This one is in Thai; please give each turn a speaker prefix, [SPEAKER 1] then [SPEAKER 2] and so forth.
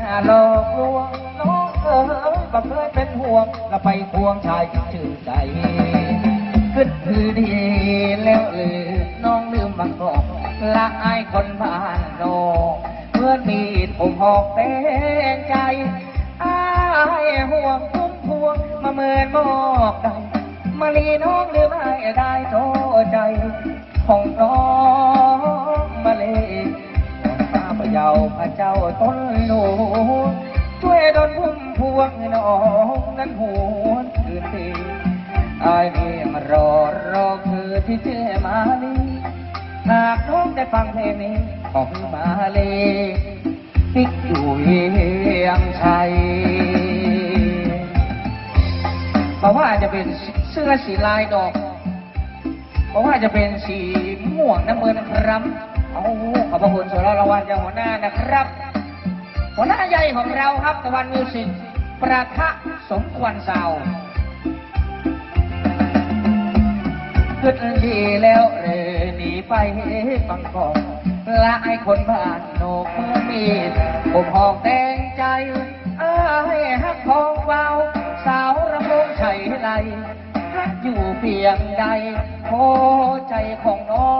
[SPEAKER 1] ถ้าหลอกลวงน้องเอ๋ยบ่เคยเป็นห่วงก็ไปควงชายที่ชื่นใจขึ้นคือดีแล้วหรือน้องลืมบางกอกละอายคนบ้านนอกเมื่อมีผมหอกแต่งใจอายห่วงพุ่มพวงมาเมินบอกใดมาลีน้องลืมให้ได้โทษใจ ของน้องมาเลยข้าพเจ้าพระเจ้าต้นหนูช่ องนั้นหวนคืนทีอายเพียงรอรอคือที่เชื่อมาลีหากน้องได้ฟังเพลงนี้ของมาลีติ๊กอยู่เวียงชัยเพราะว่าจะเป็นเสื้อสีลายดอก เพราะว่าจะเป็นสีม่วงน้ำเงินครับเอาขอบพระคุณส่วนรางวัลจากหัวหน้านะครับ หัวหน้าใหญ่ของเราครับตะวันมิวสิก ประทะสมควรสาขึ้นดีแล้วเรหนีไปบังกอกละไอคนบ้านโนกมือมีผมหอกแดงใจ เอ้ยฮักของเบาสาวรำวงชัยไรรักอยู่เพียงใดโอ้ใจของน้อง